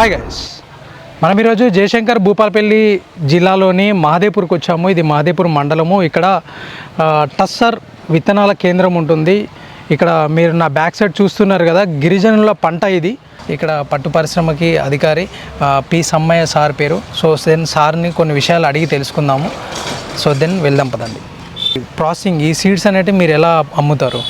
Hi guys మనం ఈరోజు జయశంకర్ భూపాలపల్లి జిల్లాలోని మహాదేపూర్కి వచ్చాము. ఇది మహాదేపూర్ మండలము. ఇక్కడ టస్సర్ విత్తనాల కేంద్రం ఉంటుంది. ఇక్కడ మీరు నా బ్యాక్ సైడ్ చూస్తున్నారు కదా గిరిజనుల పంట ఇది. ఇక్కడ పట్టు పరిశ్రమకి అధికారి పి. సమ్మయ్య సార్ పేరు. సో దెన్ సార్ని కొన్ని విషయాలు అడిగి తెలుసుకుందాము. సో దెన్ వెళ్దాం పదండి. ప్రాసెసింగ్ ఈ సీడ్స్ అనేటివి మీరు ఎలా అమ్ముతారు?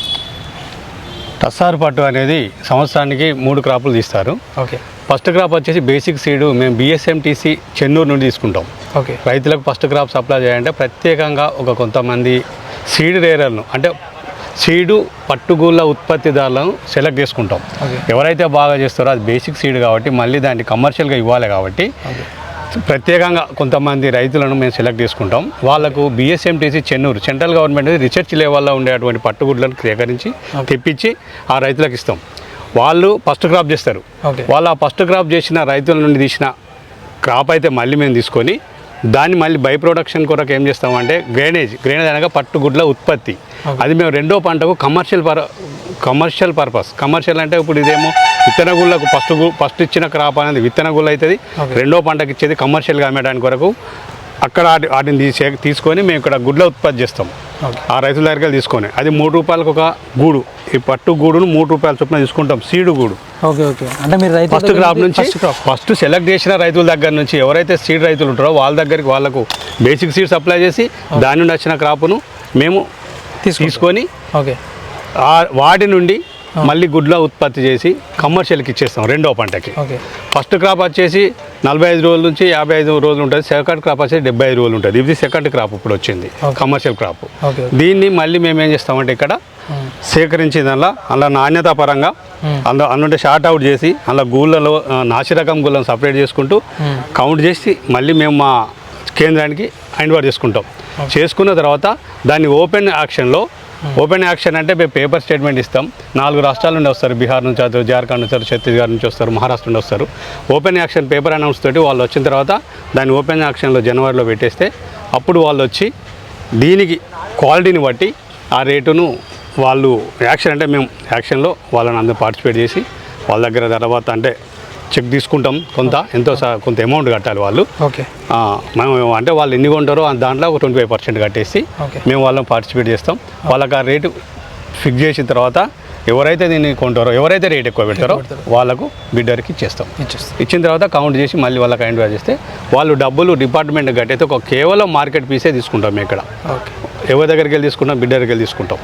టస్సార్ పట్టు అనేది సంవత్సరానికి మూడు క్రాపులు తీస్తారు. ఓకే ఫస్ట్ క్రాప్ వచ్చేసి బేసిక్ సీడ్ మేము బిఎస్ఎంటీసీ చెన్నూరు నుండి తీసుకుంటాం. ఓకే. రైతులకు ఫస్ట్ క్రాప్ సప్లై చేయాలంటే ప్రత్యేకంగా ఒక కొంతమంది సీడ్ రేరర్ను అంటే సీడు పట్టుగూళ్ళ ఉత్పత్తిదారులను సెలెక్ట్ చేసుకుంటాం. ఎవరైతే బాగా చేస్తారో అది బేసిక్ సీడ్ కాబట్టి మళ్ళీ దాన్ని కమర్షియల్గా ఇవ్వాలి కాబట్టి ప్రత్యేకంగా కొంతమంది రైతులను మేము సెలెక్ట్ చేసుకుంటాం. వాళ్ళకు BSMTC Chennur central government research లెవెల్లో ఉండేటువంటి పట్టుగుడ్లను సేకరించి తెప్పించి ఆ రైతులకు ఇస్తాం. వాళ్ళు ఫస్ట్ క్రాప్ చేస్తారు. వాళ్ళు ఆ ఫస్ట్ క్రాప్ చేసిన రైతుల నుండి తీసిన క్రాప్ అయితే మళ్ళీ మేము తీసుకొని దాన్ని మళ్ళీ బై ప్రొడక్షన్ కొరకు ఏం చేస్తామంటే గ్రైనేజ్ గ్రైనేజ్ అనగా పట్టుగుడ్ల ఉత్పత్తి. అది మేము రెండో పంటకు commercial per commercial purpose. Commercial అంటే ఇప్పుడు ఇదేమో విత్తన గుళ్ళకు ఫస్ట్ ఫస్ట్ ఇచ్చిన క్రాప్ అనేది విత్తన గుళ్ళు అవుతుంది. రెండో పంటకి ఇచ్చేది కమర్షియల్గా అమ్మేయడానికి కొరకు అక్కడ వాటి- వాటిని తీసే తీసుకొని మేము ఇక్కడ గుడ్ల ఉత్పత్తి చేస్తాం. ఆ రైతుల దగ్గరికి తీసుకొని. అది మూడు రూపాయలకు ఒక గూడు. ఈ పట్టు గూడును మూడు రూపాయల చొప్పున తీసుకుంటాం. సీడు గూడు. Okay okay. అంటే మీరు రైతు ఫస్ట్ క్రాప్ నుంచి ఫస్ట్ సెలెక్ట్ చేసిన రైతుల దగ్గర నుంచి ఎవరైతే సీడ్ రైతులు ఉంటారో వాళ్ళ దగ్గరికి వాళ్ళకు బేసిక్ సీడ్ సప్లై చేసి దాని నుండి వచ్చిన క్రాప్ను మేము. తీసుకొని ఓకే. వాటి నుండి మళ్ళీ గుడ్ల ఉత్పత్తి చేసి కమర్షియల్కి ఇచ్చేస్తాం రెండో పంటకి. ఫస్ట్ క్రాప్ వచ్చేసి నలభై ఐదు రోజుల నుంచి యాభై ఐదు రోజులు ఉంటుంది. సెకండ్ క్రాప్ వచ్చేసి డెబ్బై ఐదు రోజులు ఉంటుంది. ఇది సెకండ్ క్రాప్ ఇప్పుడు వచ్చింది. కమర్షియల్ క్రాప్ దీన్ని మళ్ళీ మేము ఏం చేస్తామంటే ఇక్కడ సేకరించి దానిలో అందులో నాణ్యత పరంగా అందులో అందులో షార్ట్ అవుట్ చేసి అందులో గూళ్ళలో ఆ, నాసిరకం గూళ్ళను సపరేట్ చేసుకుంటూ కౌంట్ చేసి మళ్ళీ మేము మా కేంద్రానికి హ్యాండ్ చేసుకుంటాం. చేసుకున్న తర్వాత దాన్ని ఓపెన్ యాక్షన్లో Hmm. ఓపెన్ యాక్షన్ అంటే మేము పేపర్ స్టేట్మెంట్ ఇస్తాం. నాలుగు రాష్ట్రాల నుండి వస్తారు. బీహార్ నుంచి వస్తారు జార్ఖండ్ నుంచి వస్తారు. ఛత్తీస్గఢ్ నుంచి వస్తారు. మహారాష్ట్ర నుండి వస్తారు. ఓపెన్ యాక్షన్ పేపర్ అనౌన్స్ తోటి వాళ్ళు వచ్చిన తర్వాత దాన్ని ఓపెన్ యాక్షన్లో జనవరిలో పెట్టేస్తే అప్పుడు వాళ్ళు వచ్చి దీనికి క్వాలిటీని బట్టి ఆ రేటును వాళ్ళు యాక్షన్ అంటే మేము యాక్షన్లో వాళ్ళని అందరూ పార్టిసిపేట్ చేసి వాళ్ళ దగ్గర తర్వాత అంటే చెక్ తీసుకుంటాం. కొంత ఎంతో కొంత అమౌంట్ కట్టాలి వాళ్ళు. ఓకే. మేము అంటే వాళ్ళు ఎన్ని కొంటారో దాంట్లో ఒక ట్వంటీ ఫైవ్ పర్సెంట్ కట్టేసి మేము వాళ్ళని పార్టిసిపేట్ చేస్తాం. వాళ్ళకి ఆ రేటు ఫిక్స్ చేసిన తర్వాత ఎవరైతే దీన్ని కొంటారో ఎవరైతే రేట్ ఎక్కువ పెడతారో వాళ్ళకు బిడ్డర్కి ఇచ్చేస్తాం. ఇచ్చేస్తాం. ఇచ్చిన తర్వాత కౌంట్ చేసి మళ్ళీ వాళ్ళకి హ్యాండ్ చేస్తే వాళ్ళు డబ్బులు డిపార్ట్మెంట్ కట్టయితే ఒక కేవలం మార్కెట్ పీసే తీసుకుంటాం మేము ఇక్కడ. ఎవరి దగ్గరికి వెళ్ళి తీసుకుంటాం బిడ్డ దగ్గరికి వెళ్ళి తీసుకుంటాం.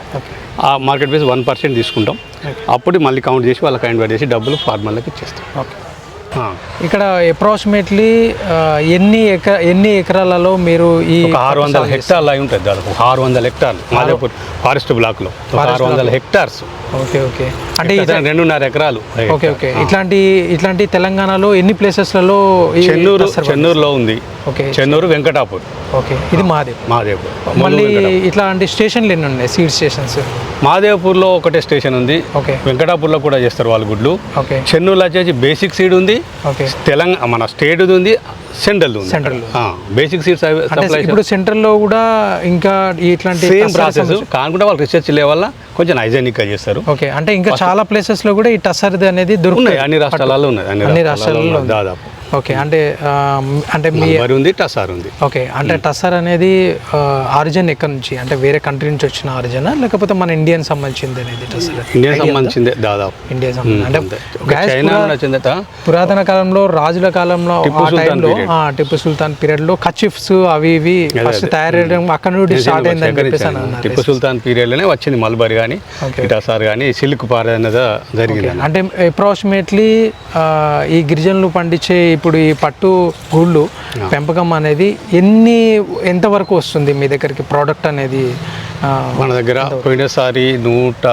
ఆ మార్కెట్ పీస్ వన్ పర్సెంట్ తీసుకుంటాం. అప్పుడు మళ్ళీ కౌంట్ చేసి వాళ్ళకి హ్యాండ్ చేసి డబ్బులు ఫార్మర్లకు ఇచ్చేస్తాం. ఓకే. ఇక్కడ అప్రాక్సిమేట్లీ ఎన్ని ఎక ఎన్ని ఎకరాలలో మీరు ఈ ఆరు వందల హెక్టార్లు అయి ఉంటుంది దాదాపు. ఆరు వందల హెక్టార్లు. మాదేపూర్ ఫారెస్ట్ బ్లాక్లో. ఆరు వందల హెక్టార్స్? Okay okay. అంటే రెండున్నర ఎకరాలు. Okay okay. ఇట్లాంటి ఇట్లాంటి తెలంగాణలో ఎన్ని ప్లేసెస్లలో చెన్నూరు చెన్నూరులో ఉంది. ఓకే. చెన్నూరు వెంకటాపూర్. ఓకే. ఇది మాదేవ్. మాదేపూర్ మళ్ళీ ఇట్లాంటి స్టేషన్లు ఎన్ని ఉన్నాయి? Seed stations? మాదేపూర్లో ఒకటే స్టేషన్ ఉంది. ఓకే. వెంకటాపూర్లో కూడా చేస్తారు వాళ్ళు గుడ్లు. ఓకే. చెన్నూరులో వచ్చేసి బేసిక్ సీడ్ ఉంది. ఓకే. తెలంగాణ మన స్టేట్ ఉంది. Central Central. బేసిక్ సప్లై ఇప్పుడు సెంట్రల్లో కూడా ఇంకా ఇట్లాంటి సేమ్ ప్రాసెస్ కాకుండా వాళ్ళు రీసెర్చ్ లెవెల్ కొంచెం హైజెనిక్గా చేస్తారు. ఓకే అంటే ఇంకా చాలా ప్లేసెస్లో కూడా ఈ టసర్ది అనేది దొరుకుతుంది. అన్ని రాష్ట్రాలలో ఉన్నాయి అన్ని రాష్ట్రాలలో. దాదాపు. ఓకే అంటే అంటే మీ మరి ఉంది టసార్ ఉంది. ఓకే అంటే టసర్ అనేది ఆరిజిన్ ఎక్కడి నుంచి? అంటే వేరే కంట్రీ నుంచి వచ్చిన ఆరిజిన్ లేకపోతే మన ఇండియన్ సంబంధించింది అనేది టసర్ ఇండియా సంబంధించిందే దాదాపు. ఇండియా సంబంధించి అంటే చైనా పురాతన కాలంలో రాజుల కాలంలో టిప్పు ఆ టైంలో టిప్పు సుల్తాన్ పీరియడ్లో కచిఫ్స్ అవి ఇవి ఫస్ట్ తయారయ్యడం అక్కడ నుండి స్టార్ట్ అయిందని చెప్పేసి టిప్పు సుల్తాన్ పీరియడ్లోనే వచ్చింది మల్బరీ కానీ. ఇటాసార్ కానీ సిల్క్ పార అనేది జరిగింది. అంటే అప్రాక్సిమేట్లీ ఈ గిరిజనులు పండించే ఇప్పుడు ఈ పట్టు గూళ్ళు పెంపకం అనేది ఎన్ని ఎంత వరకు వస్తుంది మీ దగ్గరికి ప్రోడక్ట్ అనేది? మన దగ్గర పోయినసారి నూట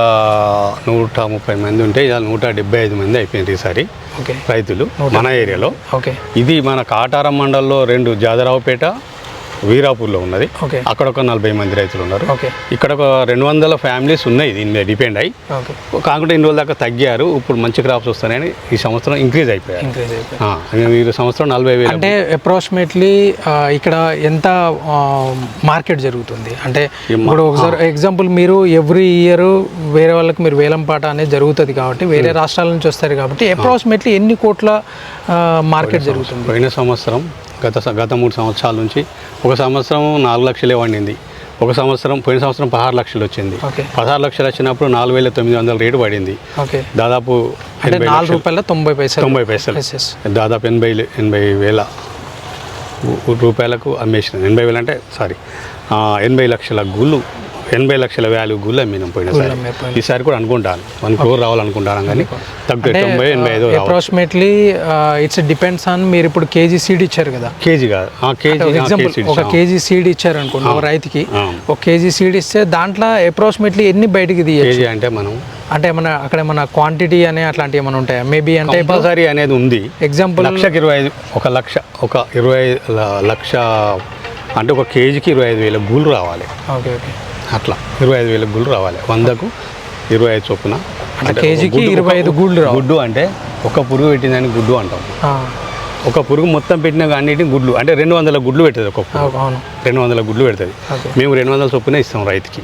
నూట ముప్పై మంది ఉంటే ఇలా నూట డెబ్బై ఐదు మంది అయిపోయింది ఈసారి రైతులు మన ఏరియాలో. ఓకే. ఇది మన కాటారం మండల్లో రెండు జాదరావుపేట వీరాపూర్లో ఉన్నది. అక్కడ ఒక నలభై మంది రైతులు ఉన్నారు. ఇక్కడ ఒక రెండు వందల ఫ్యామిలీస్ ఉన్నాయి దీని మీద డిపెండ్ అయ్యి కాకుండా ఇన్ని రోజుల దాకా తగ్గారు ఇప్పుడు మంచి క్రాప్స్ వస్తున్నాయని ఈ సంవత్సరం ఇంక్రీజ్ అయిపోయారు. ఈ సంవత్సరం నలభై వేలు అంటే అప్రాక్సిమేట్లీ ఇక్కడ ఎంత మార్కెట్ జరుగుతుంది? అంటే ఇప్పుడు ఒకసారి ఎగ్జాంపుల్ మీరు ఎవ్రీ ఇయర్ వేరే వాళ్ళకి మీరు వేలం పాట అనేది జరుగుతుంది కాబట్టి వేరే రాష్ట్రాల నుంచి వస్తారు కాబట్టి అప్రాక్సిమేట్లీ ఎన్ని కోట్ల మార్కెట్ జరుగుతుంది? పోయిన సంవత్సరం గత గత మూడు సంవత్సరాల నుంచి ఒక సంవత్సరం నాలుగు లక్షలే వండింది. ఒక సంవత్సరం పోయిన సంవత్సరం పదహారు లక్షలు వచ్చింది. పదహారు లక్షలు వచ్చినప్పుడు నాలుగు వేల తొమ్మిది వందల రేటు పడింది. దాదాపు నాలుగు రూపాయల తొంభై పైసలు. తొంభై పైసలు. దాదాపు ఎనభై ఎనభై వేల రూపాయలకు అమ్మేసిన ఎనభై వేలు అంటే సారీ ఎనభై లక్షల గుళ్ళు ఎనభై లక్షల వాల్యూ గుళ్ళు అమ్మినాం పోయినసారి అమ్మిపోయినాం. ఈసారి కూడా అనుకుంటాను. వన్ క్రోర్ రావాలనుకుంటాను కానీ తగ్గుతాయి తొంభై ఎనభై ఐదు అప్రాక్సిమేట్లీ ఇట్స్ డిపెండ్స్ ఆన్ మీరు ఇప్పుడు కేజీ సీడ్ ఇచ్చారు కదా. కేజీ కాదు. ఆ, కేజీ ఎగ్జాంపుల్ ఒక కేజీ సీడ్ ఇచ్చారు అనుకోండి ఒక రైతుకి. ఒక కేజీ సీడ్ ఇస్తే దాంట్లో అప్రాక్సిమేట్లీ ఎన్ని బయటికి కేజీ అంటే మనం అంటే మన అక్కడ మన క్వాంటిటీ అనే అట్లాంటివి ఏమైనా ఉంటాయా? మేబీ అంటే కంపల్సరీ అనేది ఉంది. ఎగ్జాంపుల్ లక్షకి ఇరవై ఐదు ఒక లక్ష ఒక ఇరవై లక్ష అంటే ఒక కేజీకి ఇరవై ఐదు వేల గుళ్ళు రావాలి. Okay okay. అట్లా. ఇరవై ఐదు వేల గుళ్ళు రావాలి. వందకు ఇరవై ఐదు చొప్పున. అంటే కేజీకి ఇరవై ఐదు రావు గుడ్డు అంటే ఒక పురుగు పెట్టిందని గుడ్డు అంటాం. ఒక పురుగు మొత్తం పెట్టిన అన్నిటిని గుడ్లు. అంటే రెండు వందల గుడ్లు పెడుతుంది ఒక రెండు వందల గుడ్లు పెడుతుంది. మేము రెండు వందల చొప్పున ఇస్తాం రైతుకి.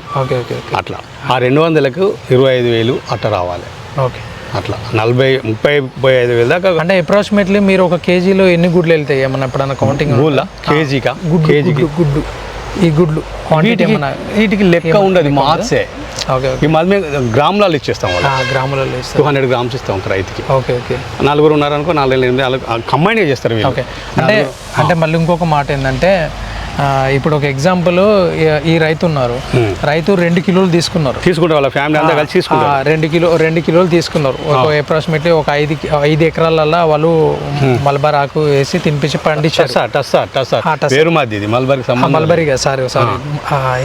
అట్లా. ఆ రెండు వందలకు ఇరవై ఐదు వేలు అట్లా రావాలి. ఓకే. అట్లా. నలభై ముప్పై ముప్పై ఐదు వేలు దాకా అంటే అప్రాక్సిమేట్లీ మీరు ఒక కేజీలో ఎన్ని గుడ్లు వెళ్తాయి? ఏమన్నా ఎప్పుడన్నా కౌంటింగ్ గూళ్ళ కేజీకా? గుడ్డు కేజీకి? గుడ్డు. ఈ గుడ్లు. వీటికి లెక్క ఉండదు మార్క్సే ఓకే ఈ మళ్ళీ మేము గ్రాములలో ఇచ్చేస్తాం గ్రాములలో టూ హండ్రెడ్ గ్రామ్స్ ఇస్తాం ఒక రైతుకి. Okay okay. నలుగురు ఉన్నారనుకో నాలుగు ఎనిమిది కంబైన్ చేస్తారు ఓకే. అంటే అంటే మళ్ళీ ఇంకొక మాట ఏంటంటే ఇప్పుడు ఒక ఎగ్జాంపుల్ ఈ రైతు ఉన్నారు. రైతు రెండు కిలోలు తీసుకున్నారు. తీసుకుంటారు వాళ్ళ ఫ్యామిలీ అంతా కలిసి తీసుకుంటారు. రెండు కిలో రెండు కిలోలు తీసుకున్నారు. ఒక అప్రాక్సిమేట్లీ ఒక ఐదు ఐదు ఎకరాలల్లో వాళ్ళు మలబార్ ఆకు వేసి తినిపించి పండించారు. పేరు మాది ఇది మల్బర్కి సంబంధం మల్బరీగా సారీ సారీ.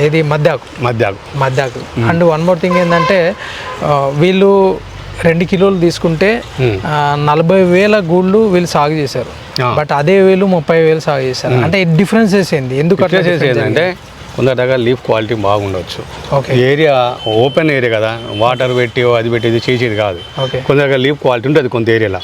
ఏది? మద్దాకు మధ్యాహ్నం మద్దాకు అండ్ వన్ మోర్ థింగ్ ఏంటంటే వీళ్ళు రెండు కిలోలు తీసుకుంటే నలభై వేల గూళ్ళు వీళ్ళు సాగు చేశారు. బట్ అదే వేలు ముప్పై వేలు సాగు చేశారు. అంటే డిఫరెన్సెస్ ఏంది? ఎందుకు అట్లా వచ్చేసేసి difference కొందరి దగ్గర లీఫ్ క్వాలిటీ బాగుండొచ్చు. ఏరియా ఓపెన్ ఏరియా కదా వాటర్ పెట్టి అది పెట్టి ఇది చేసేది కాదు. కొంత దగ్గర లీఫ్ క్వాలిటీ ఉంటుంది కొంత ఏరియాలో.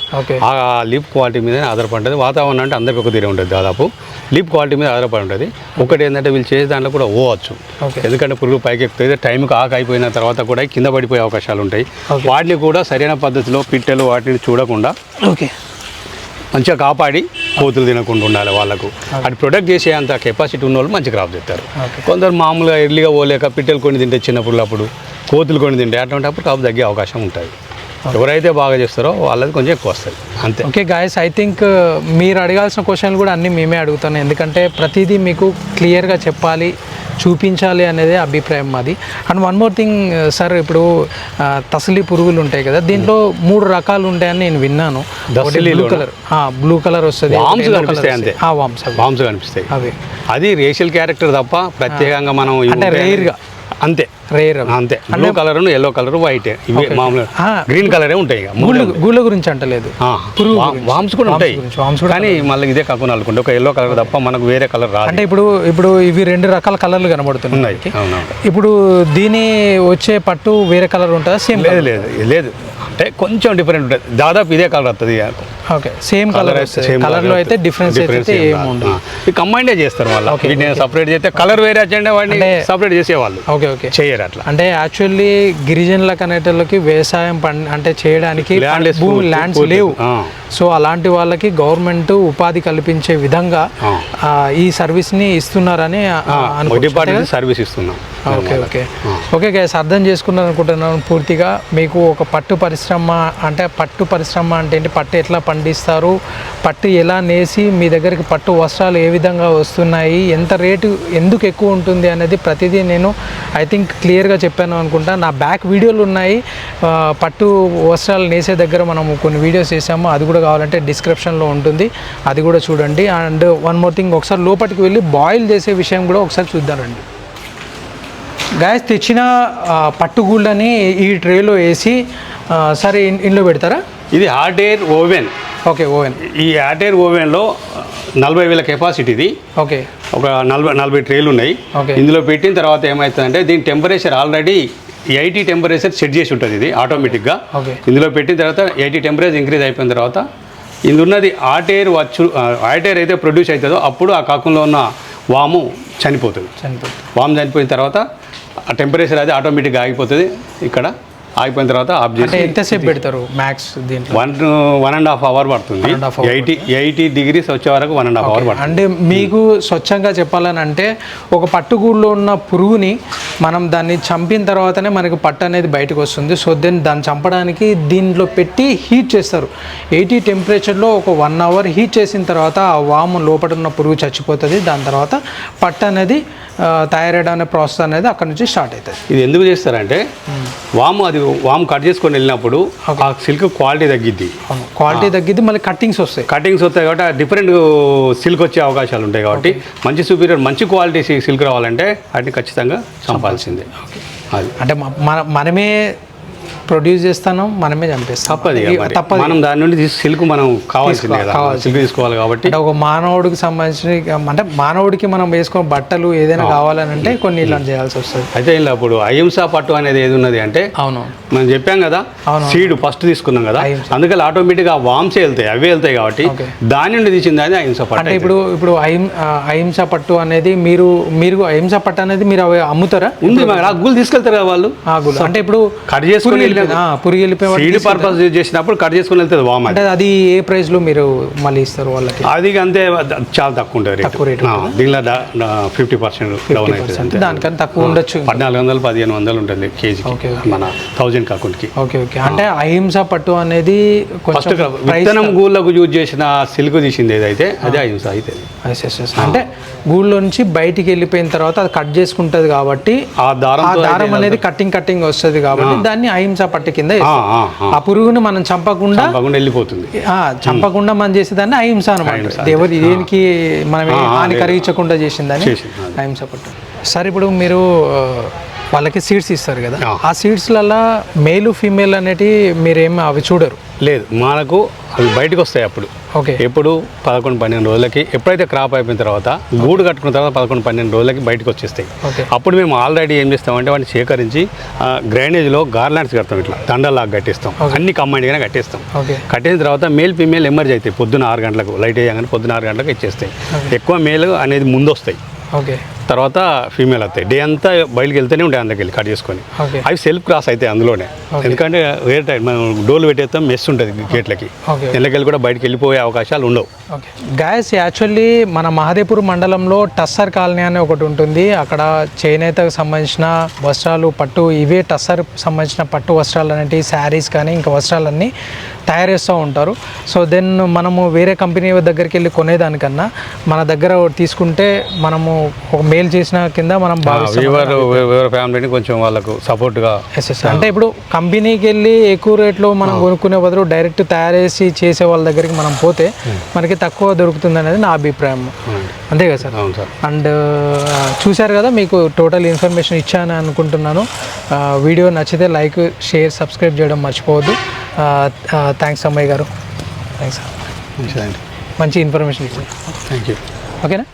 ఆ లీఫ్ క్వాలిటీ మీద ఆధారపడి వాతావరణం అంటే అందరికి ఒక తీరే ఉంటుంది దాదాపు. లీఫ్ క్వాలిటీ మీద ఆధారపడి ఉంటుంది ఒకటి ఏంటంటే వీళ్ళు చేసే దాంట్లో కూడా ఓవచ్చు. ఓకే. ఎందుకంటే పురుగు పైకి ఎక్కుతుంది టైంకి ఆకు అయిపోయిన తర్వాత కూడా కింద పడిపోయే అవకాశాలు ఉంటాయి. వాటిని కూడా సరైన పద్ధతిలో పిట్టెలు వాటిని చూడకుండా ఓకే. మంచిగా కాపాడి కోతులు తినకుండా ఉండాలి వాళ్ళకు. అది ప్రొటెక్ట్ చేసే అంత కెపాసిటీ ఉన్న వాళ్ళు మంచి క్రాప్ తెస్తారు కొందరు మామూలుగా ఎర్లీగా పోలేక పిట్టెలు కొన్ని తింటే చిన్నప్పుడు అప్పుడు కోతులు కొన్ని తింటే అటువంటిప్పుడు కాపు తగ్గే అవకాశం ఉంటుంది. ఎవరైతే బాగా చేస్తారో వాళ్ళది కొంచెం ఎక్కువ వస్తుంది. అంతే. ఓకే గాయస్ ఐ థింక్ మీరు అడగాల్సిన క్వశ్చన్లు కూడా అన్నీ మేమే అడుగుతాను. ఎందుకంటే ప్రతిదీ మీకు క్లియర్గా చెప్పాలి. చూపించాలి అనేది అభిప్రాయం మాది. And one more thing sir ఇప్పుడు ఆ, తసలి పురుగులు ఉంటాయి కదా దీంట్లో మూడు రకాలు ఉంటాయని నేను విన్నాను. బ్లూ కలర్ బ్లూ కలర్ వస్తుంది వామ్స్ కనిపిస్తాయి అంతే. వామ్స్ కనిపిస్తాయి. అవి. అది రేషియల్ క్యారెక్టర్ తప్ప ప్రత్యేకంగా మనం అంటే ఉంటాయని- rare గా. అంతే. రేర్ అంతే. Blue colour yellow colour white ఇవి మామూలు. గ్రీన్ కలరే ఉంటాయి గూళ్ళ గూళ్ళ గురించి అంటలేదు. వామ్స్ కూడా ఉంటాయి. వామ్స్ కానీ మళ్ళీ ఇదే కాకుండా అనుకుంటే ఒక ఎల్లో కలర్ తప్ప మనకు వేరే కలర్ రాదు. అంటే ఇప్పుడు ఇప్పుడు ఇవి రెండు రకాల కలర్లు కనబడుతున్నాయి. ఇప్పుడు దీని వచ్చే పట్టు వేరే కలర్ ఉంటుందా? సేమ్ లేదు లేదు లేదు. అంటే కొంచెం డిఫరెంట్ ఉంటుంది. దాదాపు ఇదే కలర్ వస్తుంది ఓకే సేమ్ కలర్ వస్తుంది కలర్లో అయితే డిఫరెన్స్ అయితే ఈ కంబైండ్ చేస్తారు వీటిని సపరేట్ చేస్తే కలర్ వేరే వచ్చండి వాడిని సపరేట్ చేసేవాళ్ళు. ఓకే ఓకే చేయరు అట్లా. అంటే యాక్చువల్లీ గిరిజనులకు అనేటోళ్ళకి వ్యవసాయం అంటే చేయడానికి ల్యాండ్స్ లేవు. సో అలాంటి వాళ్ళకి గవర్నమెంట్ ఉపాధి కల్పించే విధంగా ఈ సర్వీస్ని ఇస్తున్నారని. డిపార్ట్మెంట్ సర్వీస్ ఇస్తున్నాం. Okay okay. ఓకే గైస్ అర్థం చేసుకున్నాను అనుకుంటున్నాను పూర్తిగా. మీకు ఒక పట్టు పరిశ్రమ అంటే పట్టు పరిశ్రమ అంటే ఏంటి? పట్టు ఎట్లా పండిస్తారు? పట్టు ఎలా నేసి మీ దగ్గరికి పట్టు వస్త్రాలు ఏ విధంగా వస్తున్నాయి? ఎంత రేటు ఎందుకు ఎక్కువ ఉంటుంది అనేది ప్రతిదీ నేను ఐ థింక్ క్లియర్గా చెప్పాను అనుకుంటా. నా బ్యాక్ వీడియోలు ఉన్నాయి. పట్టు వస్త్రాలు నేసే దగ్గర మనము కొన్ని వీడియోస్ చేసాము అది కూడా కావాలంటే డిస్క్రిప్షన్లో ఉంటుంది. అది కూడా చూడండి. అండ్ వన్ మోర్ థింగ్ ఒకసారి లోపలికి వెళ్ళి బాయిల్ చేసే విషయం కూడా ఒకసారి చూద్దామండి గాయస్ తెచ్చిన పట్టుగూళ్ళని ఈ ట్రేలో వేసి సరే ఇంట్లో పెడతారా? ఇది hot air oven okay oven ఈ హాట్ ఎయిర్ ఓవెన్లో నలభై వేల కెపాసిటీ ఇది ఓకే ఒక నలభై నలభై ట్రేలు ఉన్నాయి. ఇందులో పెట్టిన తర్వాత ఏమవుతుందంటే దీని temperature already eighty temperature set చేసి ఉంటుంది ఇది ఆటోమేటిక్గా. ఇందులో పెట్టిన తర్వాత ఎయిటీ టెంపరేచర్ ఇంక్రీజ్ అయిపోయిన తర్వాత హాట్ ఎయిర్ వచ్చు ఎయిర్ అయితే ప్రొడ్యూస్ అవుతుందో అప్పుడు ఆ కాకంలో ఉన్న వాము చనిపోతుంది. చనిపోతుంది. వాము చనిపోయిన తర్వాత ఆ టెంపరేచర్ అది ఆటోమేటిక్గా ఆగిపోతుంది. ఇక్కడ ఆగిపోయిన తర్వాత ఆఫ్ చేసి ఎంతసేపు పెడతారు మ్యాక్స్ దీంట్లో? One one and half hour పడుతుంది. ఎయిటీ ఎయిటీ డిగ్రీస్ వచ్చే వరకు వన్ అండ్ హాఫ్ అవర్ పడుతుంది. అంటే మీకు స్వచ్ఛంగా చెప్పాలని అంటే ఒక పట్టుగూడులో ఉన్న పురుగుని మనం దాన్ని చంపిన తర్వాతనే మనకి పట్టు అనేది బయటకు వస్తుంది. సో దెన్ దాన్ని చంపడానికి దీంట్లో పెట్టి హీట్ చేస్తారు. ఎయిటీ టెంపరేచర్లో ఒక వన్ అవర్ హీట్ చేసిన తర్వాత ఆ వాము లోపల ఉన్న పురుగు చచ్చిపోతుంది. దాని తర్వాత పట్టు అనేది తయారయ్యడం అనే ప్రాసెస్ అనేది అక్కడ నుంచి స్టార్ట్ అవుతుంది. ఇది ఎందుకు చేస్తారంటే వాము అది వాము కట్ చేసుకొని వెళ్ళినప్పుడు ఆ సిల్క్ క్వాలిటీ తగ్గిద్ది. క్వాలిటీ తగ్గిద్ది మళ్ళీ కట్టింగ్స్ వస్తాయి. కటింగ్స్ వస్తాయి కాబట్టి డిఫరెంట్ సిల్క్ వచ్చే అవకాశాలు ఉంటాయి కాబట్టి మంచి సూపీరియర్ మంచి క్వాలిటీ సిల్క్ రావాలంటే వాటిని ఖచ్చితంగా చంపాల్సిందే. అది. అంటే మనమే ప్రొడ్యూస్ చేస్తాను మనమే చంపేస్తాం తప్పదు మనం దాని నుండి సిల్క్ మనం కావాల్సిందే. సిల్క్ తీసుకోవాలి కాబట్టి. ఒక మానవుడికి సంబంధించిన అంటే మానవుడికి మనం వేసుకున్న బట్టలు ఏదైనా కావాలని అంటే కొన్ని ఇలాంటి చేయాల్సి వస్తుంది అయితే ఇలా ఇప్పుడు అహింసా పట్టు అనేది ఏది ఉన్నది అంటే అవును. మనం చెప్పాం కదా. సీడ్ ఫస్ట్ తీసుకున్నాం కదా. అందుకని ఆటోమేటిక్గా వామ్సే వెళ్తాయి అవే వెళ్తాయి కాబట్టి. దాని నుండి తీసింది అది అహింస పట్టు అంటే ఇప్పుడు ఇప్పుడు అహింస పట్టు అనేది మీరు మీరు అహింస పట్టు అనేది మీరు అవి అమ్ముతారా? ఉంది గుళ్ళు తీసుకెళ్తారు కదా వాళ్ళు. అంటే ఇప్పుడు కట్ చేసుకుని పురుగు వెళ్ళిపోయి? పర్పస్ యూజ్ చేసినప్పుడు కట్ చేసుకుని వెళ్తుంది వామ్ అంటే అది ఏ ప్రైస్లో మీరు మళ్ళీ ఇస్తారు వాళ్ళకి? అది అంతే చాలా తక్కువ ఉంటుంది తక్కువ రేట్ దీనిలో ఫిఫ్టీ పర్సెంట్ డౌన్ అవుతుంది దానికన్నా తక్కువ ఉండొచ్చు పద్నాలుగు వందలు పదిహేను వందలు ఉంటుంది ఓకే, మన థౌజండ్ కాకుంటికి. Okay okay. అంటే అహింస పట్టు అనేది ఫస్ట్ విత్తనం గూళ్ళకు యూజ్ చేసిన సిల్క్ తీసింది ఏదైతే అదే అహింస అయితే. అంటే గూళ్ళో నుంచి బయటికి వెళ్ళిపోయిన తర్వాత అది కట్ చేసుకుంటది కాబట్టి ఆ దారం ఆ దారం అనేది కట్టింగ్ కట్టింగ్ వస్తుంది కాబట్టి దాన్ని అహింస పట్టు కింద. ఆ పురుగుని మనం చంపకుండా వెళ్ళిపోతుంది. ఆ, చంపకుండా మనం చేసేదాన్ని అహింస అనమాట ఎవరి దేనికి మనం హాని కలిగించకుండా చేసిందని. అహింస పట్టు. సార్ ఇప్పుడు మీరు వాళ్ళకి సీడ్స్ ఇస్తారు కదా. ఆ. సీడ్స్లలో మేలు ఫీమేల్ అనేటి మీరేం అవి చూడరు? లేదు మనకు అవి బయటకు వస్తాయి అప్పుడు. ఓకే. ఎప్పుడు? పదకొండు పన్నెండు రోజులకి. ఎప్పుడైతే క్రాప్ అయిపోయిన తర్వాత గూడు కట్టుకున్న తర్వాత పదకొండు పన్నెండు రోజులకి బయటకు వచ్చేస్తాయి. అప్పుడు మేము ఆల్రెడీ ఏం చేస్తామంటే వాటిని సేకరించి గ్రైనేజ్లో గార్లాండ్స్ కడతాం ఇట్లా. దండలాగా కట్టిస్తాం. అన్ని కంబైన్డ్గానే కట్టేస్తాం. ఓకే. కట్టిన తర్వాత మేల్ ఫీమేల్ ఎమర్జ్ అవుతాయి. పొద్దున ఆరు గంటలకు లైట్ వేయగానే పొద్దున ఆరు గంటలకు ఇచ్చేస్తాయి. ఎక్కువ మేల్ అనేది ముందు వస్తాయి ఓకే. తర్వాత ఫీమేల్ వస్తాయి డే అంతా బయటికి వెళ్తూనే ఉంటాయి అందులోకి వెళ్ళి కట్ చేసుకొని. అవి సెల్ఫ్ క్రాస్ అవుతాయి అందులోనే. ఎందుకంటే వేరే టైం మనం డోర్లు పెట్టేస్తాం మెస్ ఉంటుంది గేట్లకి ఓకే. ఇళ్ళకెళ్ళి కూడా బయటికి వెళ్ళిపోయే అవకాశాలు ఉండవు. గాయస్ యాక్చువల్లీ మన మహదేపూర్ మండలంలో టస్సర్ కాలనీ అని ఒకటి ఉంటుంది. అక్కడ చేనేతకు సంబంధించిన వస్త్రాలు పట్టు ఇవే టస్సర్ సంబంధించిన పట్టు వస్త్రాలు అనేటివి శారీస్ కానీ ఇంకా వస్త్రాలన్నీ తయారు చేస్తూ ఉంటారు. సో దెన్ మనము వేరే కంపెనీ దగ్గరికి వెళ్ళి కొనేదానికన్నా మన దగ్గర తీసుకుంటే మనము ఒక మేల్ చేసిన కింద మనం భావిస్తాం వీవర్ వీవర్ ఫ్యామిలీని కొంచెం వాళ్ళకు సపోర్ట్గా అంటే ఇప్పుడు కంపెనీకి వెళ్ళి ఎక్కువ రేట్లో మనం కొనుక్కునే బదులు డైరెక్ట్ తయారు చేసి చేసే వాళ్ళ దగ్గరికి మనం పోతే మనకి తక్కువ దొరుకుతుంది అనేది నా అభిప్రాయం. అంతే కదా సార్ అవును సార్ అండ్ చూశారు కదా మీకు టోటల్ ఇన్ఫర్మేషన్ ఇచ్చాను అనుకుంటున్నాను. వీడియో నచ్చితే లైక్ షేర్ సబ్స్క్రైబ్ చేయడం మర్చిపోవద్దు. థ్యాంక్స్ అమ్మాయి గారు. థ్యాంక్స్ మంచి ఇన్ఫర్మేషన్ ఇచ్చారు. థ్యాంక్ యూ ఓకేనా